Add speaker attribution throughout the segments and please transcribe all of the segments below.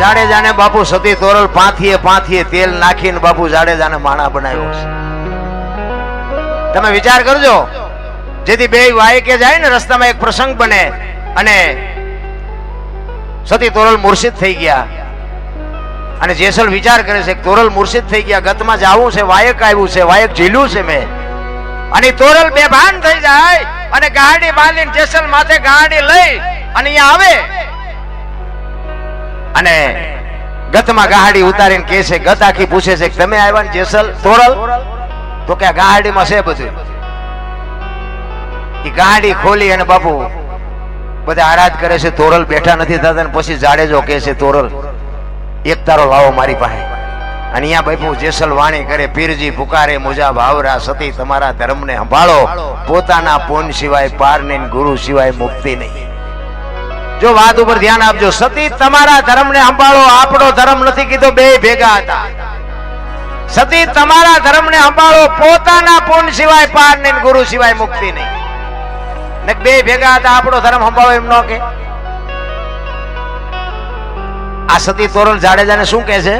Speaker 1: જાડેજાને બાપુ સતી તોરલ પાંથીએ પાંથીએ તેલ નાખીને બાપુ જાડેજાને માણા બનાવ્યો છે. તમે વિચાર કરજો, જેથી બે વાયકે જાય ને રસ્તામાં એક પ્રસંગ બને અને સતી તોરલ મુર્શિદ થઈ ગયા. અને જેસલ વિચાર કરે છે તોરલ મુર્શિદ થઈ ગયા, ગતમાં જવું છે, વાયક આવ્યું છે, વાયક ઝીલ્યું છે મેં. અને તોરલ બેભાન થઈ જાય અને ગાડી બાંધીને જેસલ માથે ગાડી લઈ અને અહીંયા આવે. અને ગતમાં ગાડી ઉતારીને કે છે ગત આખી પૂછે છે તમે આવ્યા ને જેસલ તોરલ? તો કે આ છે બધું. એ ગાડી ખોલી અને બાપુ બધા આરાધ કરે છે, તોરલ બેઠા નથી થતા ને પછી જાડેજો કે છે, તોરલ, એક તારો લાવો મારી પાસે. અને અહીંયા બાપુ જેસલ વાણી કરે, પીરજી પુકારે, મુજા ભાવરા, સતી તમારા ધર્મને સંભાળો. પોતાના પોન સિવાય પાર નહીં ગુરુ સિવાય મુક્તિ નહીં. જો વાત ઉપર ધ્યાન આપજો, સતી તમારા ધર્મને સંભાળો આપણો ધર્મ નથી કીધો, બે ભેગા હતા. સતી તમારા ધર્મને સંભાળો પોતાના પૂન સિવાય પાર નહીં, ગુરુ સિવાય મુક્તિ નહીં. ને બે ભેગા હતા, આપણો ધર્મ સંભાળો એમ ન કે. આ સતી તોરણ જાડેજાને શું કહે છે?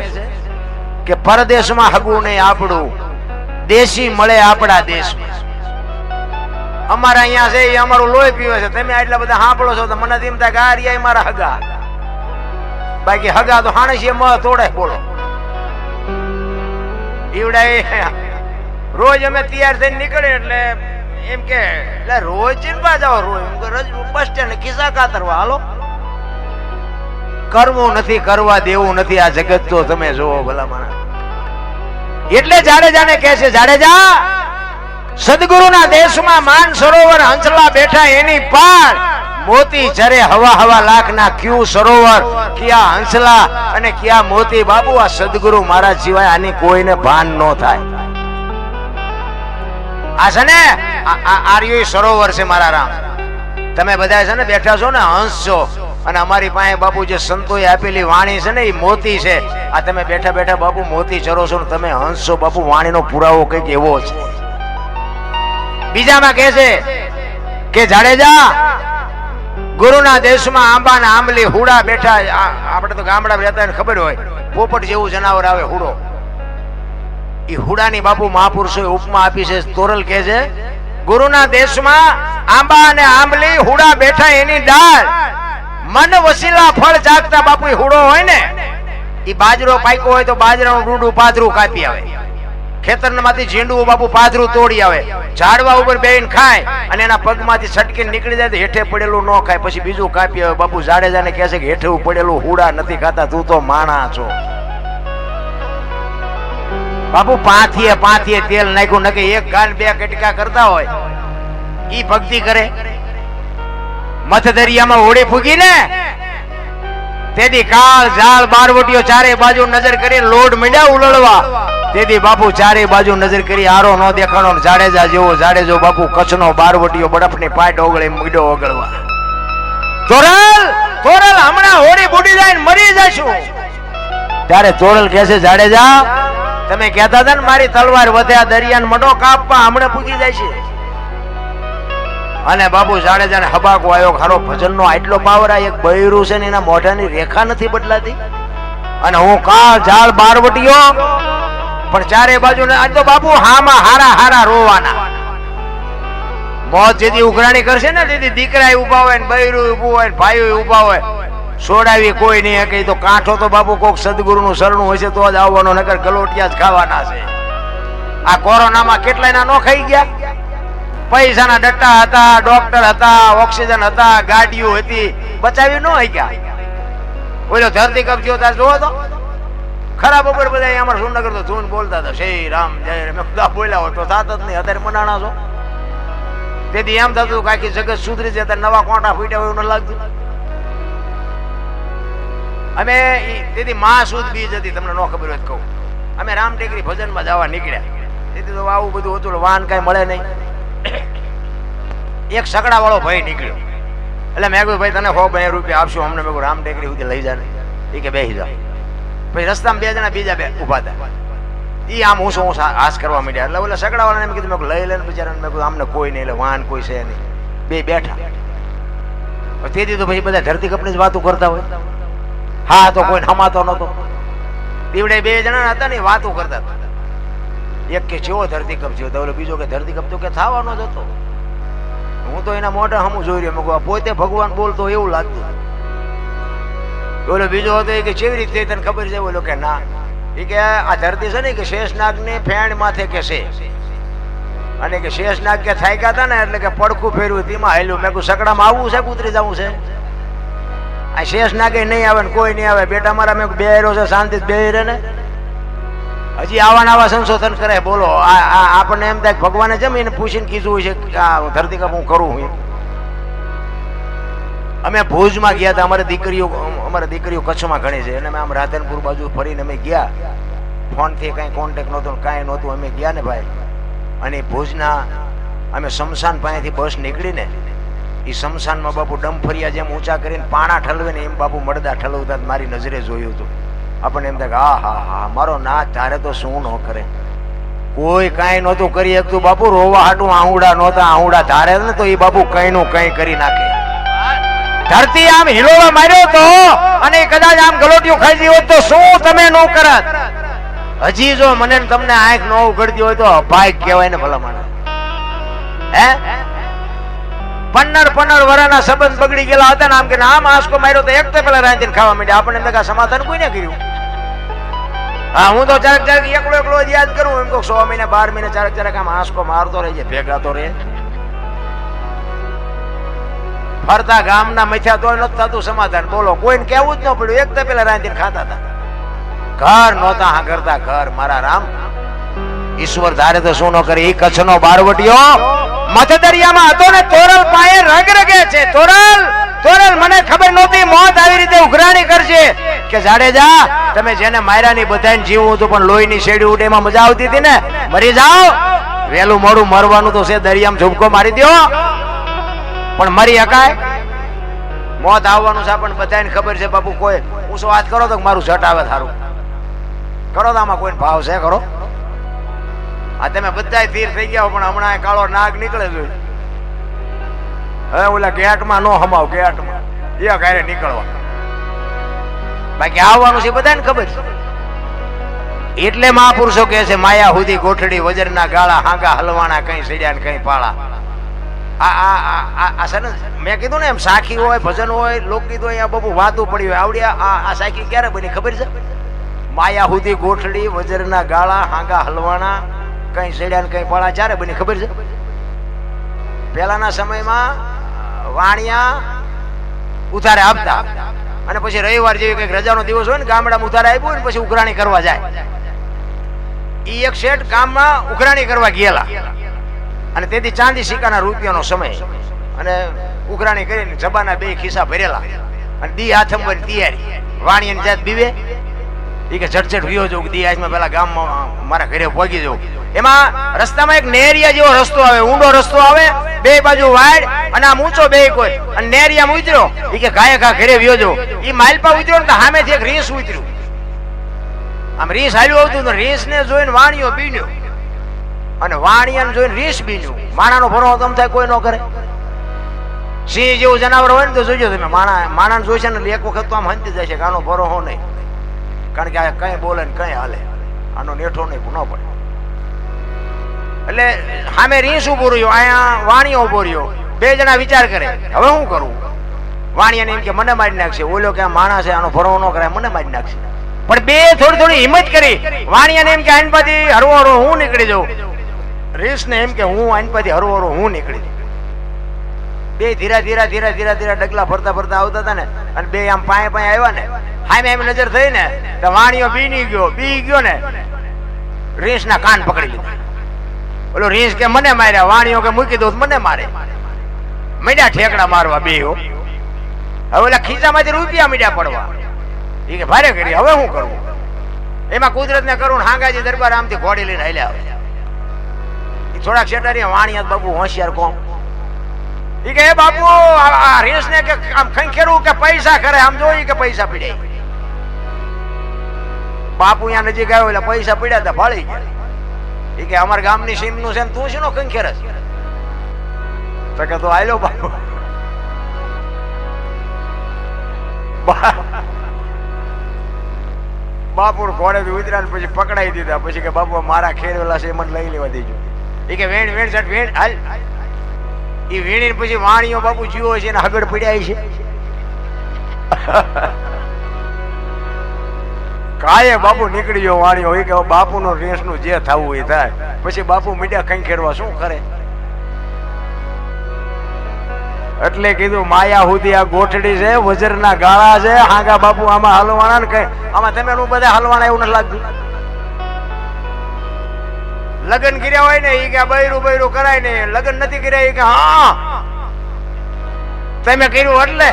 Speaker 1: કે પરદેશમાં હગું નહીં આપણું, દેશી મળે આપણા દેશમાં. અમારા અહીંયા છે, એ અમારું લોહી પીવે છે. તમે આટલા બધા સાંભળો છો તો મને એમ થાય કે આ રહ્યા મારા હગા. બાકી હગા તો હાણસી મ તોડે બોલો. ઈવડાય રોજ અમે તૈયાર થઈને નીકળે એટલે એમ કે એટલે રોજ ચિંતા જાઓ રોજ. એમ કે રોજ બસ સ્ટેન્ડ ખિસ્સા કાતરવા હાલો. કરવું નથી, કરવા દેવું નથી, આ જગત તો તમે જોવો ભલા માણસ. એટલે જાડેજાને કહે છે, જાડેજા સદગુરુના દેશમાં માન સરોવર હંસલા બેઠા એની પાર મોતી જરે હવા હવા લાખ ના ક્યુ સરોવર, ક્યાં હંસલા અને ક્યાં મોતી? બાબુ આ સદગુરુ મારા સિવાય આની કોઈને ભાન ન થાય. આ છે ને, આ- આ સરોવર છે મારા રામ. તમે બધા છે ને બેઠા છો ને, હંસ છો. અને અમારી પાસે બાપુ જે સંતોએ આપેલી વાણી છે ને, એ મોતી છે. આ તમે બેઠા બેઠા બાપુ મોતી ચરો છો ને, તમે હંસ છો. બાપુ, વાણીનો પુરાવો કંઈક એવો છે. બીજામાં કહે છે કે જાડેજા, ગુરુના દેશમાં આંબા ને આંબલી હુડા બેઠા આપણે તો ગામડામાં રહેતા ખબર હોય, પોપટ જેવું જનાવર આવે હુડો. એ હુડાની બાપુ મહાપુરુષોએ ઉપમા આપી છે, તોરલ કહે છે, ગુરુના દેશમાં આંબા અને આંબલી હુડા બેઠા એની ડાળ મન વસીલા ફળ જાગતા બાપુ હુડો હોય ને એ બાજરો પાક્યો હોય તો બાજરાનું રૂડું પાદરું કાપી આવે. ખેતરમાંથી ઝીંડું બાપુ પાદરું તોડી આવે. ઝાડવા ઉપર બેહીને ખાય અને એના પગમાંથી છટકીને નીકળી જાય હેઠે પડેલું ન ખાય. પછી બીજું કાપી આવે બાપુ જાડેજાને કહે છે કે હેઠે પડેલું હુડા નથી ખાતા, તું તો માણા છો. બાપુ પાંથીએ પાંથીએ તેલ નાખ્યું, નકે એક ગાન બે કટકા કરતા હોય, ઈ ભક્તિ કરે. મત દરિયામાં હોડી ફૂગી ને તેથી કાળ ઝાડ બારવટીઓ ચારે બાજુ નજર કરી લોડ મીડ્યા ઉલળવા. તેથી બાપુ, ચારે બાજુ નજર કરી આરો નો દેખાણો જાડેજા જેવો જાડેજો બાપુ કચ્છનો બારવટીઓ બરફની પાટ ઓગળે મીડો ઓગળવા. તોરલ તોરલ હમણાં હોડી બુડી જાય મરી જશું ત્યારે તોરલ કહે છે, જાડેજા, તમે કહેતા હતા ને મારી તલવાર વધ્યા દરિયાન મડો કાપવા, હમણાં પૂગી જાય છે અને બાબુ જાડેજાને હબાકો આવ્યો ખરો ભજનનો આટલો પાવર આ એક બૈરું છે ને એના મોઢાની રેખા નથી બદલાતી? અને હું કા ઝાડ બારવટીયો પણ ચારે બાજુ આજ તો બાપુ હામાં હારા હારા રોવાના. મોત જેથી ઉઘરાણી કરશે ને તેથી દીકરા ઊભા હોય ને બૈરું ઉભું હોય ને ઊભા ઊભા હોય છોડાવી કોઈ નહીં કઈ તો કાંઠો તો બાપુ કોક સદગુરુનું શરણું છે તો જ આવવાનો, નકર ગલોટિયા જ ખાવાના છે. આ કોરોનામાં કેટલાય ના નો ખાઈ ગયા? પૈસાના ડટ્ટા હતા, ડોક્ટર હતા, ઓક્સિજન હતા, ગાડીઓ હતી. બચાવી ન હક્યા ઓલો ધરતી થયો તાર જોવો તો. ખરાબ ઉપર બધા અમારા સુરનગર તો ધૂન બોલતા હતા, શ્રી રામ, જય રામ. બધા બોલ્યા હોય તો થાત જ નહીં, અત્યારે મનાણા છો. તેથી એમ થતું કાકી જગત સુધરી જતા નવા કોંટા ફૂટ્યા હોય એવું લાગતું. અમે તેથી મા સુદ બીજ હતી, તમને ન ખબર હોય કહું. અમે રામ ટેકરી ભજનમાં જવા નીકળ્યા. તેથી તો આવું બધું હતું વાહન કાંઈ મળે નહીં. એક સગડા વાળો ભાઈ નીકળ્યો. એટલે મેં કહ્યું ભાઈ, તને હો બે રૂપિયા આપશું. અમને મેં રામ ટેકરી સુધી લઈ જા. એ કે બેસી જાઓ પછી રસ્તામાં બે જણા બીજા બે ઊભા હતા એ આમ હું શું હાસ કરવા માંડ્યા. એટલે ઓલા સકડા વાળાને કીધું, મેં લઈ લઈને બિચારાને. મેં કીધું, આમને કોઈ નહીં, એટલે વાહન કોઈ છે નહીં. બે બેઠા. તેથી તો પછી બધા ધરતી કપની જ વાતો કરતા હોય. હા, તો કોઈ હમાતો નતો દીવડે બે જણા હતા ને વાતો કરતા હતા. એક કે જેવો ધરતીકંપ જેવો. તો બીજો કે ધરતીકંપ તો કે થવાનો જ હતો. હું તો એના મોઢા હમું જોઈ રહ્યો. મેં પોતે ભગવાન બોલતો એવું લાગતું. ઓલો બીજો હતો એ કે, કેવી રીતે તને ખબર છે? ઓલો કે, ના. એ કે, આ ધરતી છે ને કે શેષનાગ ને ફેણ માથે કે છે. અને કે, શેષનાગ કે થાક્યા હતા ને, એટલે કે પડખું ફેરવું, તેમાં હેલું મેં કહું સકડામાં આવવું છે કૂતરી જવું છે? આ શેષનાગે નહીં આવે ને કોઈ નહીં આવે. બેટા મારા, મેં બે છે શાંતિ બે રહે ને. હજી આવા નવા સંશોધન કરે, બોલો આપણને એમ થાય ભગવાને જેમ એને પૂછીને કીધું હોય છે આ ધરતીકંપ હું કરું હું અમે ભુજમાં ગયા હતા, અમારી દીકરીઓ અમારી દીકરીઓ કચ્છમાં ઘણી છે. અને અમે આમ રાધનપુર બાજુ ફરીને અમે ગયા. ફોનથી કાંઈ કોન્ટેક નહોતો કાંઈ નહોતું. અમે ગયા ને ભાઈ. અને ભુજના અમે શમશાન પાસેથી બસ નીકળીને એ શમશાનમાં બાપુ ડમફરિયા જેમ ઊંચા કરીને પાણા ઠલવે ને એમ બાપુ મળદા ઠલવતા મારી નજરે જોયું હતું. આપણને એમ થાય કે હા હા હા, મારો ના, તારે તો શું ન કરે? કોઈ કાંઈ નહોતું કરી શકતું. બાપુ, રોવા હાટું આહુડા નહોતા. આહુડા ધારે ને તો એ બાપુ કઈ નું કઈ કરી નાખે. ધરતી આમ હિલોવા માર્યો તો અને કદાચ આમ ગલોટિયું ખાઈ હોત તો શું તમે નો કરત? હજી જો મને તમને આંખ ન ઉઘડતી હોય તો અભાગ કહેવાય ને ભલા માણસ. હે? પન્નર પંદર વરાના સંબંધ બગડી ગયેલા હતા ને આમ કે આમ આંસકો માર્યો તો એક તો પેલા રાંધીને ખાવા માંડ્યા. આપણને આ સમાધાન કોઈને કર્યું? હા, હું તો ચારક ચારક એકલો એકલો જ યાદ કરું. એમ કહું સો મહિને, બાર મહિને ચારક ચારક આમ આંસકો મારતો રહેજે ભેગા તો રહે. ફરતા ગામના મથ્યા તો નથી થતું સમાધાન. બોલો, કોઈને કેવું જ ન પડ્યું. એક તો પેલા રાંધીને ખાતા હતા. ઘર નહોતા હા કરતા ઘર મારા રામ. ઈશ્વર ધારે તો શું ન કરે? એ કચ્છનો બારવટીયો મધદરિયામાં હતો ને તોરલ પાયે રગ રગે છે. તોરલ તોરલ, મને ખબર નહોતી. મોત આવી રીતે ઉઘરાણી કરશે. કે જાડેજા, તમે જેને માયરા ની બધાને જીવવું હતું, પણ લોહીની શેડી ઉડે એમાં મજા આવતી હતી ને? મરી જાઓ. વેલું મોડું મરવાનું તો છે, દરિયામાં ઝુબકો મારી દ્યો. પણ મરી હકાય. મોત આવવાનું છે આપણને બધાને ખબર છે, બાપુ, કોઈ ઊંચો વાત કરો તો મારું જટ આવે થારું કરો તો આમાં કોઈ ભાવ છે, કરો. આ તમે બધા ધીર થઈ ગયા પણ હમણાં કાળો નાગ નીકળે છે. હવે ઓલા ગેટમાં નો હમાવ, ગેટમાં. એ ઘરે નીકળવા. બાકી આવવાનું છે બધાને ખબર છે. એટલે મહાપુરુષો કહે છે, માયા સુધી ગોઠડી વજરના ગાળા, હાંગા, હલવાણા, કઈ સડ્યા ને કઈ પાળા. આ મેં કીધું ને એમ, સાખી હોય, ભજન હોય, લોકગીત હોય, આ બબુ વાતું પડી હોય. આવડી આ સાખી ક્યારે બની ખબર છે? માયા સુધી ગોઠડી વજરના ગાળા, હાંગા, હલવાણા કઈ સડ્યા ને કઈ પાળા ચારે બની, ખબર છે? પહેલાના સમયમાં વાણિયા ઉતારે આપતા. અને પછી રવિવાર જેવી કંઈક રજાનો દિવસ હોય ને, ગામડામાં ઉતારે આપ્યું ને, પછી ઉઘરાણી કરવા જાય. એ એક શેઠ ગામમાં ઉઘરાણી કરવા ગયેલા. અને તેથી ચાંદી સિક્કાના રૂપિયાનો સમય. અને ઉઘરાણી કરીને જબાના બે ખિસ્સા ભરેલા. અને દી હાથમ તૈયારી. વાણિયાની જાત બીવે. કે ઝટઝટ વિયો જવું દી આજમાં પેલા ગામમાં મારા ઘરે પહોંચી જવું એમાં રસ્તામાં એક નેરિયા જેવો રસ્તો આવે, ઊંડો રસ્તો આવે, બે બાજુ વાડ અને આમ ઊંચો બે કોઈ. અને નેરિયામાં ઉતર્યો એ કે ગાય ઘા ઘરે વિયો જવું માઇલ પર ઉતર્યો ને તો સામેથી એક રીસ ઉતર્યું. આમ રીસ હાલ્યું આવતું તો રીસ ને જોઈને વાણિયો બીન્યો. અને વાણિયાને જોઈને રીસ બીન્યું. માણાનો ભરો તમ થાય કોઈ ન કરે. સિંહ જેવું જનાવર હોય ને તો જોજો તમે. માણા માણાને જોઈશે ને એક વખત તો આમ હંતી જશે કે આનો ભરો હો નહીં. કારણ કે આ કઈ બોલે ને કઈ હાલે. આનો નેઠો નહીં ન પડે. એટલે સામે રીસ ઊભો રહ્યો, અહીંયા વાણિયો ઊભો રહ્યો. બે જણા વિચાર કરે, હવે શું કરું? વાણિયાને એમ કે, મને મારી નાખશે. ઓલો કે માણસ છે, આનો ભરો ન કરાય, મને મારી નાખશે. પણ બે થોડી થોડી હિંમત કરી. વાણિયાને એમ કે, આઈન પાછી હરવો હરવો હું નીકળી જાઉં. રીસને એમ કે, હું આઈન પાછી હરવો હરવો હું નીકળી જાઉં. બે ધીરા ધીરા ધીરા ધીરા ધીરા ડગલા ફરતા ફરતા આવતા હતા ને, અને બે આમ પાયે પાયે આવ્યા ને હામે એમ નજર થઈ ને તો વાણિયો બીની ગયો, બી ગયો ને. રીંછના કાન પકડી લીધા. ઓલો રીંછ કે મને માર્યા વાણિયો કે મૂકી દઉં તો મને મારે. મીડા ઠેકડા મારવા બે હો. હવે ઓલા ખીચામાંથી રૂપિયા મીડા પડવા. એ કે ભારે કરી, હવે શું કરવું એમાં કુદરત ને કરું હાંગાજી દરબાર આમથી ઘોડી લઈને હાલ્યા આવે. ઈ થોડાક શેટારી વાણિયા બાબુ હોશિયાર કોમ. ઈ કે, એ બાપુ, આ આ રેસને કે આમ ખંખેરું કે પૈસા કરે, આમ જોઈ કે પૈસા પીડે. બાપુ અહીંયા નજીક આવ્યો એટલે પૈસા પડ્યા હતા ફાળી ગયા. એ કે અમારા ગામની સીમનું છે ને તું શેનો ખંખેરસ તો કે તો આયલો બાપુ. બાપુ ઘોડે ઉતર્યા ને પછી પકડાઈ દીધા. પછી કે બાપુ, મારા ખેરવેલા છે મને લઈ લેવા દેજો. એ કે વેણ વેણ સાઠ વેણ, હાલ. એ વેણીને પછી વાણીઓ બાપુ જીવો છે ને હગડ પડ્યા છે. કાયે બાપુ નીકળી ગયો વાણીઓ એ કે બાપુ નો રેસનું જે થવું એ થાય. પછી બાપુ મીડિયા કઈ ખેડવા શું કરે? એટલે કીધું માયા સુધી આ ગોઠડી છે વજરના ગાળા છે હાંગા બાપુ આમાં હલવાના ને કઈ. આમાં તમે બધા હલવાના એવું નથી લાગતું. લગ્ન કર્યા હોય ને એ કે બૈરું બૈરું કરાય ને લગ્ન નથી કર્યા એ કે હા. તમે કર્યું એટલે?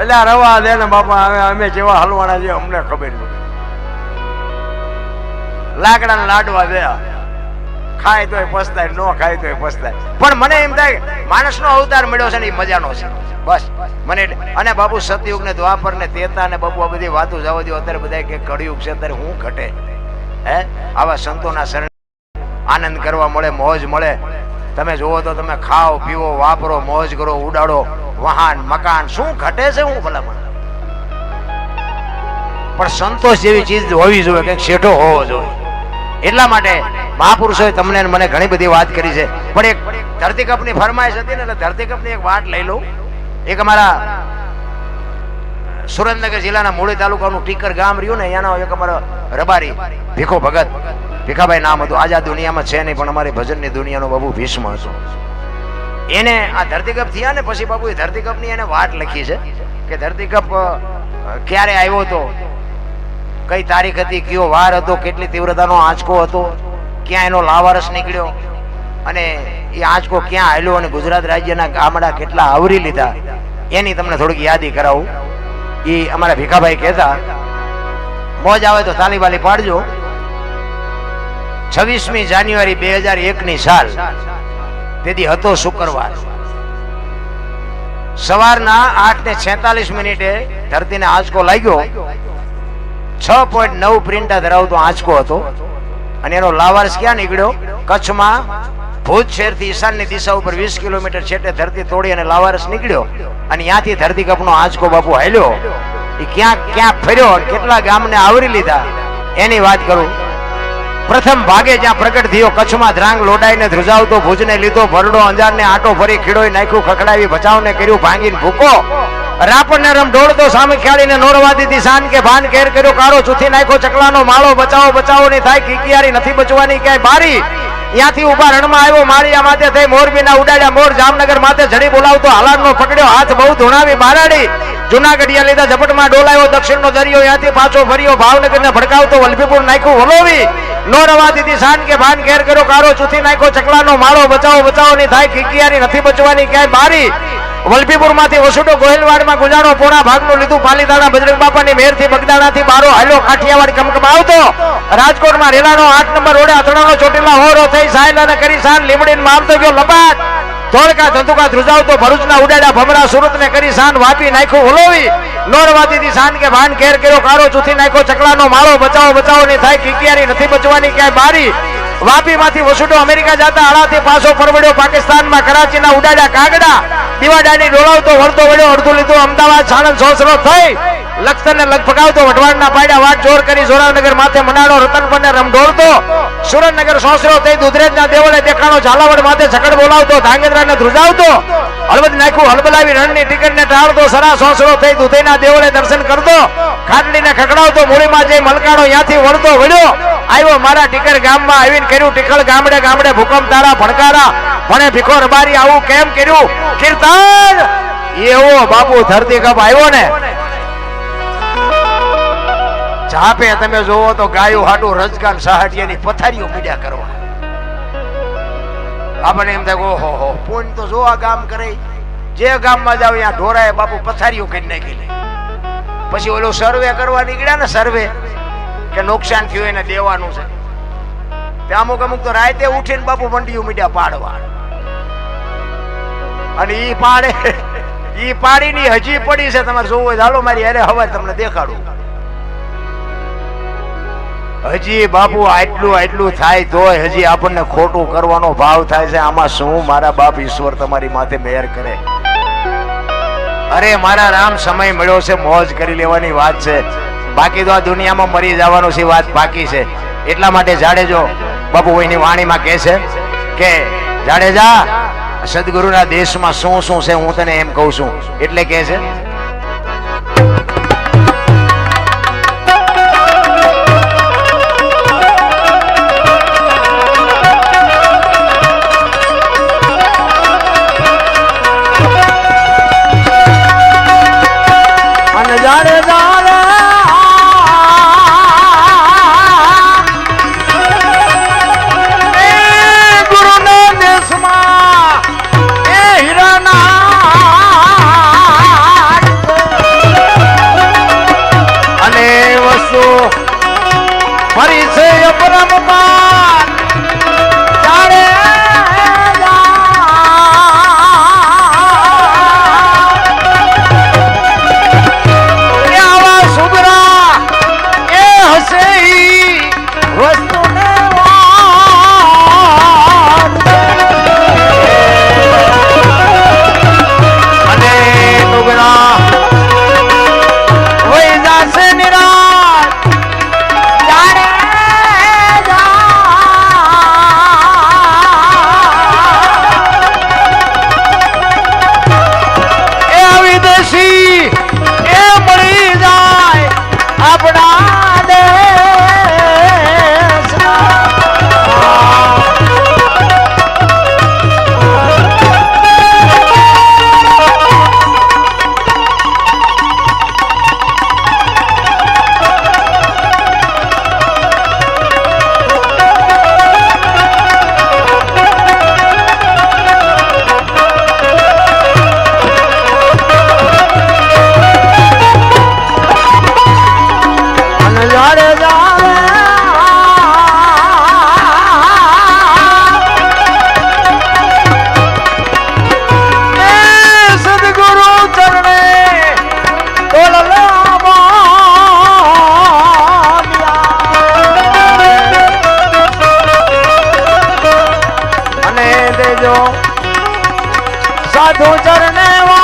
Speaker 1: એટલે રવા દે ને બાપા અમે જેવા હલવાના છે અમને ખબર નથી. લાકડા લાડવા દયા ખાય તોય પસ્તાય, નો ખાય તોય પસ્તાય. પણ મને એમ થાય, માણસનો અવતાર મળ્યો છે ને એ મજાનો છે. બસ, મને અને બાપુ સતયુગ ને દ્વાપર ને તેતા ને બાપુ આ બધી વાતો જવા દો અત્યારે બધા કે કળિયુગ છે, અત્યારે હું ઘટે. હે? આવા સંતોના શરણ આનંદ કરવા મળે, મોજ મળે. તમે જુઓ તો તમે ખાઓ પીવો વાપરો, મોજ કરો, ઉડાડો. વાહન મકાન, શું ઘટે છે હું ભલામણ? પણ સંતોષ જેવી ચીજ હોવી જોઈએ, કંઈક શેઠો હોવો જોઈએ. એટલા માટે મહાપુરુષોએ તમને મને ઘણી બધી વાત કરી છે. પણ એક ધરતીકપની ફરમાઈશ હતી ને, એટલે ધરતીકપની એક વાત લઈ લઉં. એક અમારા સુરેન્દ્રનગર જિલ્લાના મૂળી તાલુકાનું ટીકર ગામ રહ્યું ને એનો એક અમારો રબારી, ભીખો ભગત. ભીખાભાઈ નામ હતું. આજ આ દુનિયામાં છે નહીં, પણ અમારી ભજનની દુનિયાનો બાબુ ભીષ્મ હતો. એને આ ધરતીકપ થયા ને, પછી બાબુ એ ધરતીકપની એને વાત લખી છે કે ધરતીકપ ક્યારે આવ્યો હતો કઈ તારીખ હતી, કયો વાર હતો, કેટલી તીવ્રતાનો આંચકો હતો, ક્યાં એનો લાવારસ નીકળ્યો અને એ આંચકો ક્યાં આવ્યો અને ગુજરાત રાજ્યના ગામડા કેટલા આવરી લીધા, એની તમને થોડીક યાદી કરાવું. એ અમારા ભીખાભાઈ કહેતા, મોજ આવે તો તાલી બાલી પાડજો. છવ્વીસમી જાન્યુઆરી બે હજાર એકની સાલ, તેથી હતો શુક્રવાર. સવારના આઠ ને છેતાલીસ મિનિટે ધરતીને આંચકો લાગ્યો. છ પોઈન્ટ નવ પ્રિન્ટા ધરાવતો આંચકો હતો. અને એનો લાવારસ ક્યાં નીકળ્યો? કચ્છમાં ભુજ શહેરથી ઈશાનની દિશા ઉપર વીસ કિલોમીટર છેટે ધરતી તોડી અને લાવારસ નીકળ્યો. અને ત્યાંથી ધરતીકપનો આંચકો બાપુ હાલ્યો. એ ક્યાં ક્યાં ફર્યો કેટલા ગામને આવરી લીધા? એની વાત કરું. પ્રથમ ભાગે જ્યાં પ્રગટ થયો, કચ્છમાં ધ્રાંગ લોડાઈને ધ્રુજાવતો, ભુજને લીધો, ભરડો અંજારને આટો ફરી ખીડોઈ નાખ્યું, ખખડાવી બચાવને કર્યું, ભાંગીને ભૂકો. રાપણને રમ ઢોળતો સામે ખેડીને નોરવા દીધી. શાન કે ભાન કેર કર્યો, કાળો ચૂથી નાખ્યો, ચકલાનો માળો બચાવો બચાવો, નહીં થાય કિકિયારી નથી બચવાની ક્યાંય. બારી, ત્યાંથી ઊભા રણમાં આવ્યો, માળિયા માથે થઈ, મોરબીના ઉડાડ્યા, મોર જામનગર માથે જડી બોલાવતો હાલાડનો પકડ્યો, હાથ બહુ ધૂણાવી બારાડી જુનાગઢિયા લીધા, ઝપટમાં ડોલાયો, દક્ષિણનો દરિયો ત્યાંથી પાછો ફર્યો, ભાવનગરને ભડકાવતો, વલભીપુર નાખ્યું વલોવી નો રવા દીધી. શાન કે ભાન ઘેર કર્યો કારો ચૂથી નાખ્યો, ચકલાનો માળો બચાવો બચાવો, નહીં થાય કિકિયારી નથી બચવાની ક્યાંય. બારી વલભીપુરમાંથી વસુડો ગોહિલવાડમાં ગુજારો પોણા ભાગનું લીધું. પાલીતાણા બજરંગ બાપાની મેરથી બગદાણાથી બારો હાલો કાઠિયાવાડ કમકમ આવતો. રાજકોટમાં રેલાનો આઠ નંબર રોડે અથડાનો ચોટીલા હોરો થઈ સાયલાને કરી શાન લીમડીને મારતો ગયો લબાટ ધોળકા ધંધુકા ધ્રુજાવતો ભરૂચના ઉડાડા ભમરા સુરતને કરી સાન વાપી નાખ્યું વલોવી નોરવાદીથી સાન કે ભાન ઘેર કર્યો કારો ચૂથી નાખ્યો, ચકલાનો માળો બચાવો બચાવો, નહીં થાય, કિકિયારી નથી બચવાની, ક્યાંય બારી. વાપી માંથી વસુડો અમેરિકા જતા આળાથી પાછો પરવડ્યો પાકિસ્તાનમાં, કરાચીના ઉડાડ્યા કાગડા. દિવાડાની ડોળાવતો વળતો વળ્યો, અડધું લીધું અમદાવાદ, સાણંદ સોસરો થઈ. લખતરને લગભગાવતો વઢવાડના પાડ્યા વાટ જોર કરી જોરાવનગર માથે મનાડો રતનપરને રમઢોળતો. સુરેન્દ્રનગર સોસરો થઈ, દુધરેજના દેવળે દેખાણો ઝાલાવડ માથે ઝકડ બોલાવતો ધાંગધ્રા ને ધ્રુજાવતો. હળવદ નાખ્યું હલબલાવી રણની ટિકિટને ટાળતો, સરા સોસરો થઈ, દુધઈના દેવળે દર્શન કરતો. ખાટડીને ખકડાવતો મૂળીમાં જઈ મલકાણો ત્યાંથી વળતો વળ્યો. આવ્યો મારા ટીકર ગામમાં આવીને કર્યું ટીકળ ગામડે ગામડે ભૂકંપ તારા ભણકારા. ભણે ભીખો રબારી આવું કેમ કર્યું? કીર્તન! એવો બાપુ ધરતી કપ આવ્યો ને. જાપે તમે જોવો તો ગાયું હાટું રજગાન સહાટિયાની પથારીઓ પીડ્યા કરવા. આપણે એમ થાય ઓહો, હો પૂન તો જો આ ગામ કરે. જે ગામમાં જાવ, ત્યાં ઢોરાએ બાપુ પથારીઓ કરી નાખી લે. પછી ઓલો સર્વે કરવા નીકળ્યા ને સર્વે કે નુકસાન થયું એને દેવાનું છે. તે અમુક અમુક તો રાતે ઉઠીને બાપુ મંડીયું મીડ્યા પાડવા. અને ઈ પાડે, ઈ પાડીની હજી પડી છે તમારે જોવું હોય હાલો મારી અરે હવે તમને દેખાડું. હજી બાપુ આટલું આટલું થાય તોય હજી આપણને ખોટું કરવાનો ભાવ થાય છે. આમાં શું મારા બાપ ઈશ્વર તમારી માથે મહેર કરે? અરે મારા રામ સમય મળ્યો છે, મોજ કરી લેવાની વાત છે. બાકી તો આ દુનિયામાં મરી જવાનું છે વાત બાકી છે? એટલા માટે જાડેજો બાપુ એની વાણીમાં કહે છે કે, જાડેજા સદગુરુના દેશમાં શું શું છે હું તને એમ કહું છું. એટલે કહે છે સાધુ ચરણે વા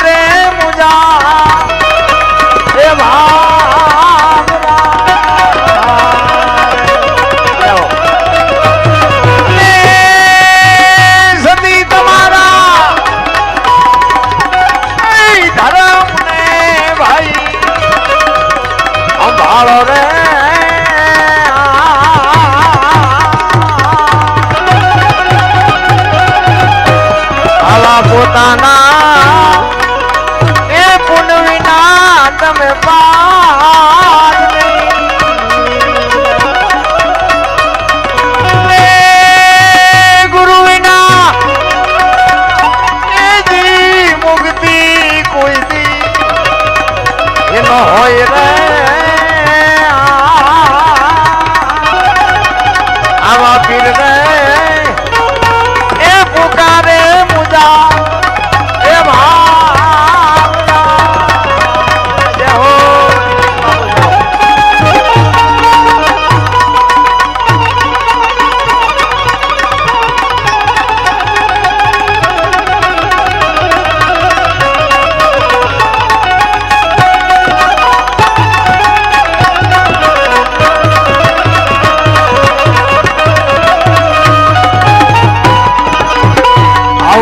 Speaker 1: રે મુજા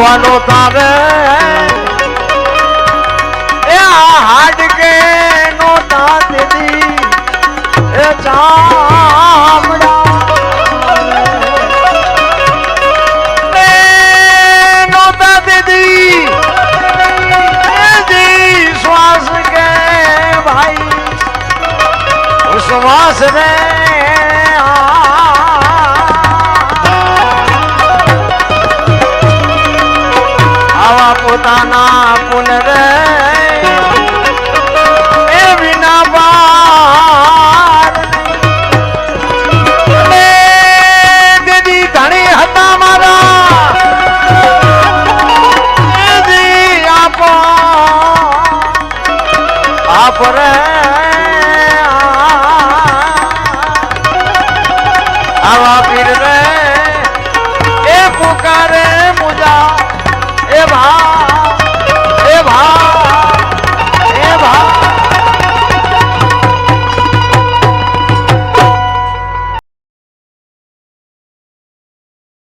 Speaker 1: આવવાનો તારે એ હાડકે નો દાંતની એ ચામડા. દીદી શ્વાસ કે ભાઈ. શ્વાસ